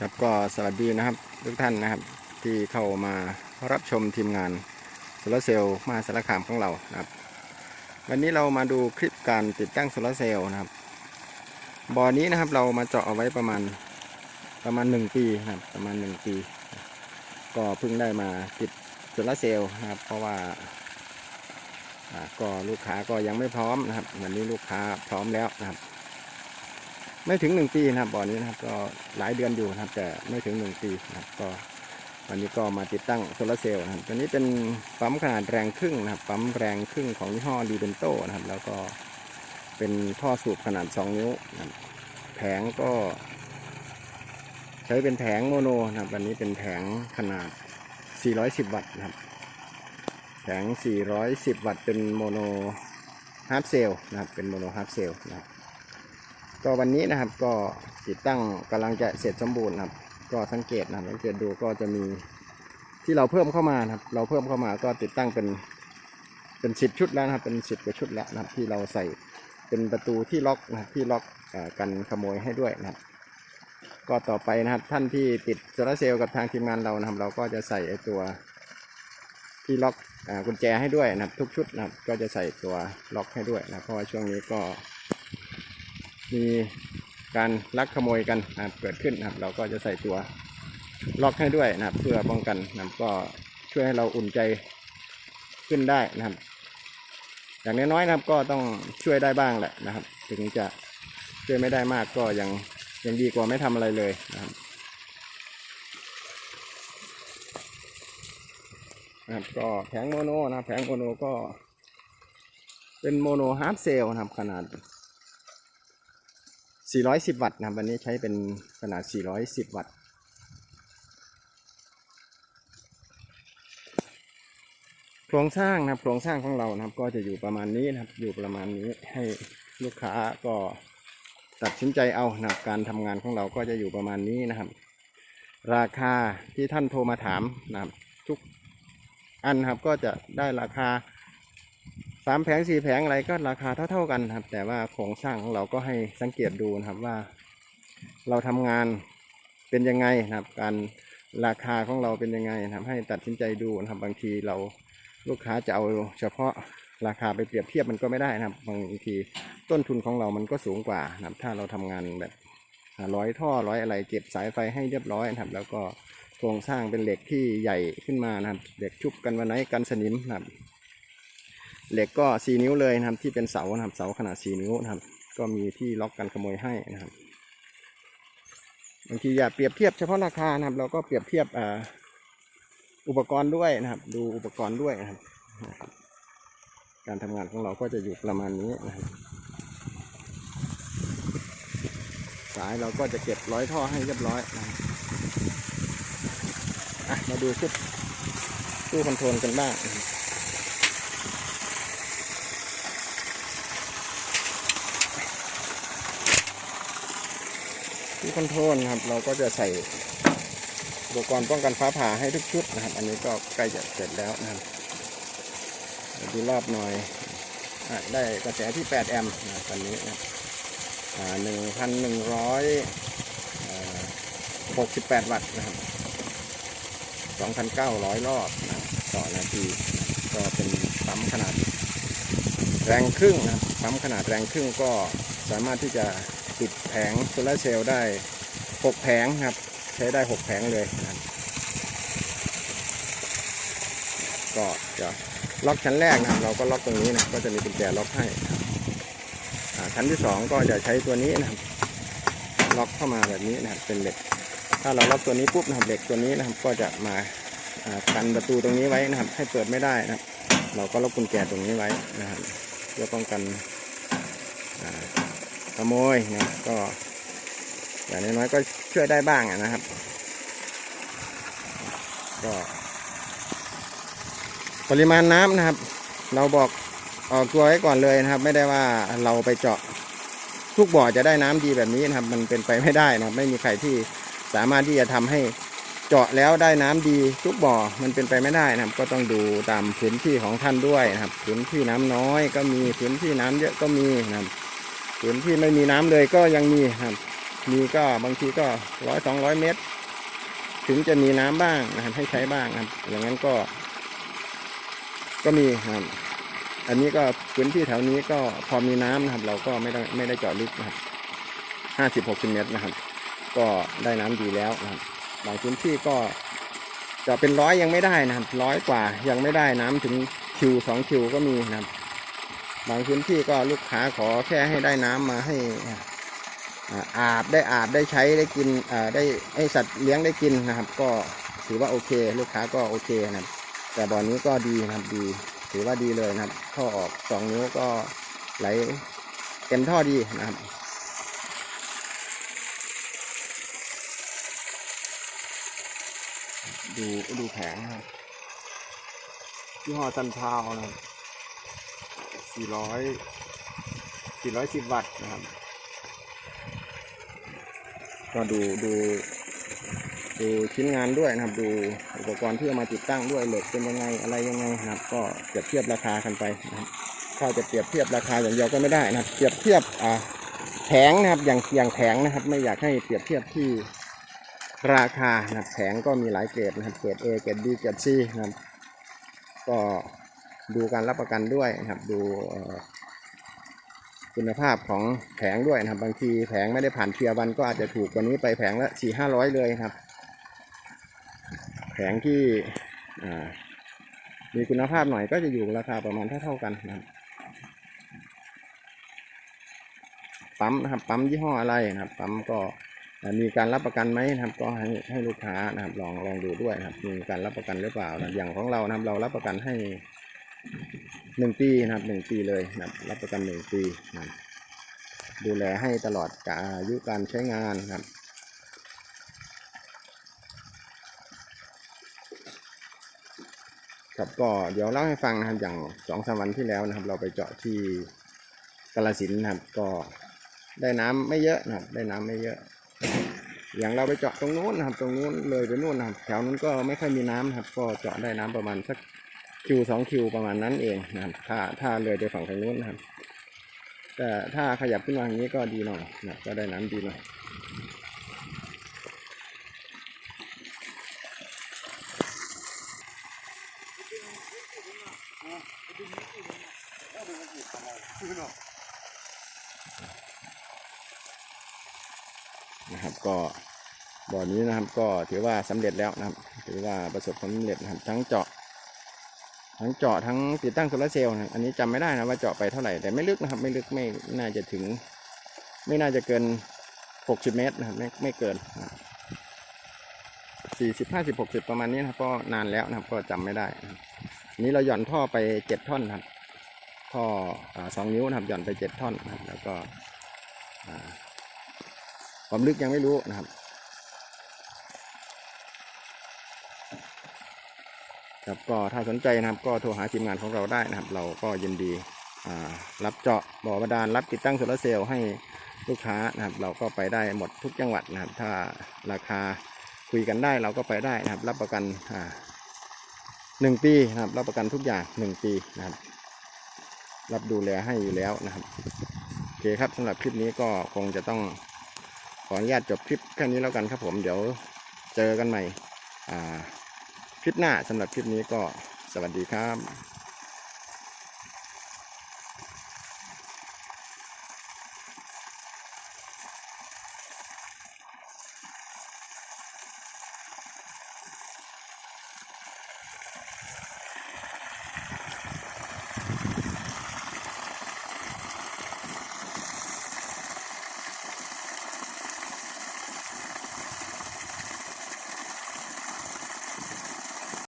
ครับก็สวัสดีนะครับทุกท่านนะครับ ที่เข้ามารับชมทีมงานโซลาเซลล์มาสารคามของเรานะครับ วันนี้เรามาดูคลิปการติดตั้งโซลาเซลล์นะครับบ่อนี้นะครับเรามาเจาะเอาไว้ประมาณประมาณหนึ่งปีนะครับประมาณหนึ่งปี ก็เพิ่งได้มาติดโซลาเซลล์นะครับ เพราะว่าก็ลูกค้าก็ยังไม่พร้อมนะครับ วันนี้ลูกค้าพร้อมแล้วนะครับ ไม่ถึงหนึ่งปีนะครับบ่อนี้นะครับ ก็หลายเดือนอยู่นะครับ แต่ไม่ถึงหนึ่งปีนะครับ ก็วันนี้ก็มาติดตั้งโซลาร์เซลล์นะครับตัวนี้เป็นปั๊มขนาดแรงครึ่งนะครับ ปั๊มแรงครึ่งของยี่ห้อดีเบนโตนะครับ แล้วก็เป็นท่อสูบขนาด 2 นิ้วนะครับแผงก็ใช้เป็นแผงโมโนนะครับวันนี้เป็นแผงขนาด 410 วัตต์นะครับ แผง 410 วัตต์เป็นโมโนฮาร์ฟเซลนะครับ เป็นโมโนฮาร์ฟเซลนะครับ ก็วันนี้นะครับก็ติดตั้งกำลังจะเสร็จสมบูรณ์นะครับ ก็สังเกตนะครับสังเกตดูก็จะมีที่เราเพิ่มเข้ามาครับ เราเพิ่มเข้ามาก็ติดตั้งเป็นเป็นสิบชุดแล้วนะครับ เป็นสิบกว่าชุดแล้วนะครับ ที่เราใส่เป็นประตูที่ล็อกนะที่ล็อกกันขโมยให้ด้วยนะครับ ก็ต่อไปนะครับท่านที่ติดโซลาเซลล์กับทางทีมงานเรานะครับ เราก็จะใส่ไอตัวที่ล็อกกุญแจให้ด้วยนะครับ ทุกชุดนะครับ ก็จะใส่ตัวล็อกให้ด้วยนะเพราะว่าช่วงนี้ก็ มีการลักขโมยกันนะครับเกิดขึ้นนะครับ เราก็จะใส่ตัวล็อกให้ด้วยนะครับ เพื่อป้องกันนะครับก็ช่วยให้เราอุ่นใจขึ้นได้นะครับ อย่างน้อยๆนะครับก็ต้องช่วยได้บ้างแหละนะครับ ถึงจะช่วยไม่ได้มากก็ยังยังดีกว่าไม่ทำอะไรเลยนะครับนะครับก็แผงโมโนนะครับแผงโมโนก็เป็นโมโนฮาร์ฟเซลนะครับขนาด 410 วัตต์นะครับวันนี้ใช้เป็นขนาด 410 วัตต์โครงสร้างนะครับโครงสร้างของเรานะครับ ก็จะอยู่ประมาณนี้นะครับ อยู่ประมาณนี้ให้ลูกค้าก็ตัดสินใจเอานะครับการทำงานของเราก็จะอยู่ประมาณนี้นะครับ ราคาที่ท่านโทรมาถามนะครับ ทุกอันนะครับก็จะได้ราคา สามแผงสี่แผงอะไรก็ราคาเท่า ๆกันครับ แต่ว่าโครงสร้างของเราก็ให้สังเกตดูนะครับว่า เราทำงานเป็นยังไงนะครับ การราคาของเราเป็นยังไงนะครับให้ตัดสินใจดูนะครับบางทีเราลูกค้าจะเอาเฉพาะราคาไปเปรียบเทียบมันก็ไม่ได้นะครับบางทีต้นทุนของเรามันก็สูงกว่านะครับถ้าเราทำงานแบบร้อยท่อร้อยอะไรเก็บสายไฟให้เรียบร้อยนะครับ แล้วก็โครงสร้างเป็นเหล็กที่ใหญ่ขึ้นมานะครับเหล็กชุบกันวันไหนกันสนิมนะครับ เหล็กก็4นิ้วเลยนะครับ ที่เป็นเสานะครับเสาขนาด4นิ้วนะครับ ก็มีที่ล็อกกันขโมยให้นะครับบางทีอย่าเปรียบเทียบเฉพาะราคานะครับ เราก็เปรียบเทียบอุปกรณ์ด้วยนะครับ ดูอุปกรณ์ด้วยนะครับ การทำงานของเราก็จะอยู่ประมาณนี้นะครับสายเราก็จะเก็บร้อยท่อให้เรียบร้อยนะครับมาดูชุดตู้คอนโทรลกันบ้างนะครับ ที่คอนโทรลนะครับ เราก็จะใส่อุปกรณ์ป้องกันฟ้าผ่าให้ทุกชุดนะครับ อันนี้ก็ใกล้จะเสร็จแล้วนะครับดูรอบหน่อยอได้กระแสที่ 8 แอมป์นะครับตอนนี้นะหนึ่งพันหนึ่งร้อยหกสิบแปดวัตต์นะครับสองพันเก้าร้อยรอบนะต่อนาที ก็เป็นปั๊มขนาดแรงครึ่งนะปั๊มขนาดแรงครึ่งก็สามารถที่จะ ติดแผงโซลาเซลล์ได้ 6 แผงครับ ใช้ได้ 6 แผงเลยครับก็จะล็อกชั้นแรกนะครับ เราก็ล็อกตรงนี้นะก็จะมีกุญแจล็อกให้ชั้นที่ 2 ก็จะใช้ตัวนี้นะครับ ล็อกเข้ามาแบบนี้นะครับเป็นเหล็ก ถ้าเราล็อกตัวนี้ปุ๊บนะครับเหล็กตัวนี้นะครับ ก็จะมากันประตูตรงนี้ไว้นะครับ ให้เปิดไม่ได้นะครับ เราก็ล็อกกุญแจตรงนี้ไว้นะครับเพื่อป้องกันอ่า ขโมยนะก็อย่างน้อยก็ช่วยได้บ้างนะครับ ก็ ปริมาณน้ำนะครับ เราบอกออกตัวไว้ก่อนเลยนะครับ ไม่ได้ว่าเราไปเจาะทุกบ่อจะได้น้ำดีแบบนี้นะครับ มันเป็นไปไม่ได้นะครับไม่มีใครที่สามารถที่จะทำให้เจาะแล้วได้น้ำดีทุกบ่อมันเป็นไปไม่ได้นะครับ ก็ต้องดูตามพื้นที่ของท่านด้วยนะครับ พื้นที่น้ำน้อยก็มีพื้นที่น้ำเยอะก็มีนะครับ พื้นที่ไม่มีน้ำเลยก็ยังมีครับ มีก็บางทีก็ร้อยสองร้อยเมตร ถึงจะมีน้ำบ้างนะครับให้ใช้บ้างครับ อย่างนั้นก็ ก็มีครับ อันนี้ก็พื้นที่แถวนี้ก็พอมีน้ำนะครับ เราก็ไม่ได้ไม่ได้เจาะลึกนะครับห้าสิบหกสิบเมตรนะครับ ก็ได้น้ำดีแล้วนะครับบางพื้นที่ก็จะเป็นร้อยยังไม่ได้นะครับร้อยกว่ายังไม่ได้น้ำถึงคิวสองคิวก็มีนะครับ บางพื้นที่ก็ลูกค้าขอแค่ให้ได้น้ำมาให้อาบได้อาบได้ใช้ได้กินได้ให้สัตว์เลี้ยงได้กินนะครับ ก็ถือว่าโอเค ลูกค้าก็โอเคนะครับ แต่บ่อนนี้ก็ดีนะครับดี ถือว่าดีเลยนะครับท่อออกสองนิ้วก็ไหลเต็มท่อดีนะครับดูดูแผงนะครับยี่ห้อซันพาวนะครับ สี่ร้อยสี่ร้อยสิบวัตต์นะครับ ก็ดูดูดูชิ้นงานด้วยนะครับ ดูอุปกรณ์ที่เอามาติดตั้งด้วยเหล็กเป็นยังไงอะไรยังไงนะครับ ก็เปรียบเทียบราคากันไปนะครับถ้าจะเปรียบเทียบราคาอย่างเดียวก็ไม่ได้นะครับ เปรียบเทียบอ่าแผงนะครับอย่างอย่างแผงนะครับ ไม่อยากให้เปรียบเทียบที่ราคานะครับแผงก็มีหลายเกรดนะครับเกรด A เกรด B เกรด C นะครับก็ ดูการรับประกันด้วยนะครับ ดูคุณภาพของแผงด้วยนะครับ บางทีแผงไม่ได้ผ่านเทียร์วันก็อาจจะถูกกว่านี้ไปแผงละสี่ห้าร้อยเลยครับ แผงที่มีคุณภาพหน่อยก็จะอยู่ราคาประมาณเท่าเท่ากันนะครับปั๊มนะครับปั๊มยี่ห้ออะไรนะครับ ปั๊มก็มีการรับประกันไหมนะครับ ก็ให้ให้ลูกค้านะครับ ลองลองดูด้วยนะครับ มีการรับประกันหรือเปล่านะอย่างของเรานะครับ เรารับประกันให้ หนึ่งปีนะครับหนึ่งปีเลยนะครับรับประกันหนึ่งปีนะครับดูแลให้ตลอดกาอายุการใช้งานนะครับ ครับก็เดี๋ยวเล่าให้ฟังนะครับอย่างสองสามวันที่แล้วนะครับ เราไปเจาะที่กาลสินนะครับ ก็ได้น้ำไม่เยอะนะครับ ได้น้ำไม่เยอะ อย่างเราไปเจาะตรงนู้นนะครับ ตรงนู้นเลยไปนู้นนะครับแถวนู้นก็ไม่ค่อยมีน้ำนะครับ ก็เจาะได้น้ำประมาณสัก คิวสองคิวประมาณนั้นเองนะครับถ้าถ้าเลยไปฝั่งทางนู้นนะครับ แต่ถ้าขยับขึ้นมาอย่างนี้ก็ดีหน่อยนะก็ได้น้ำดีหน่อยนะครับก็บ่อนี้นะครับก็ถือว่าสำเร็จแล้วนะครับ ถือว่าประสบความสำเร็จนะครับทั้งเจาะ ทั้งเจาะทั้งติดตั้งโซลาเซลล์นะอันนี้จำไม่ได้นะว่าเจาะไปเท่าไหร่แต่ไม่ลึกนะครับ ไม่ลึกไม่น่าจะถึง ไม่น่าจะเกิน 60 เมตรนะครับไม่ไม่เกินสี่สิบห้าสิบหกสิบประมาณนี้นะครับก็นานแล้วนะครับก็จำไม่ได้นี้เราหย่อนท่อไปเจ็ดท่อนครับท่อสองนิ้วนะครับหย่อนไปเจ็ดท่อนนะครับแล้วก็ความลึกยังไม่รู้นะครับ ครับก็ถ้าสนใจนะครับก็โทรหาทีมงานของเราได้นะครับ เราก็ยินดีรับเจาะบ่อบาดาลรับติดตั้งโซลาร์เซลล์ให้ลูกค้านะครับ เราก็ไปได้หมดทุกจังหวัดนะครับ ถ้าราคาคุยกันได้เราก็ไปได้นะครับ รับประกันหนึ่งปีนะครับ รับประกันทุกอย่างหนึ่งปีนะครับ รับดูแลให้อยู่แล้วนะครับโอเคครับสำหรับคลิปนี้ก็คงจะต้องขออนุญาตจบคลิปแค่นี้แล้วกันครับผมเดี๋ยวเจอกันใหม่อ่า ลิปหน้าสำหรับคลิปนี้ก็สวัสดีครับ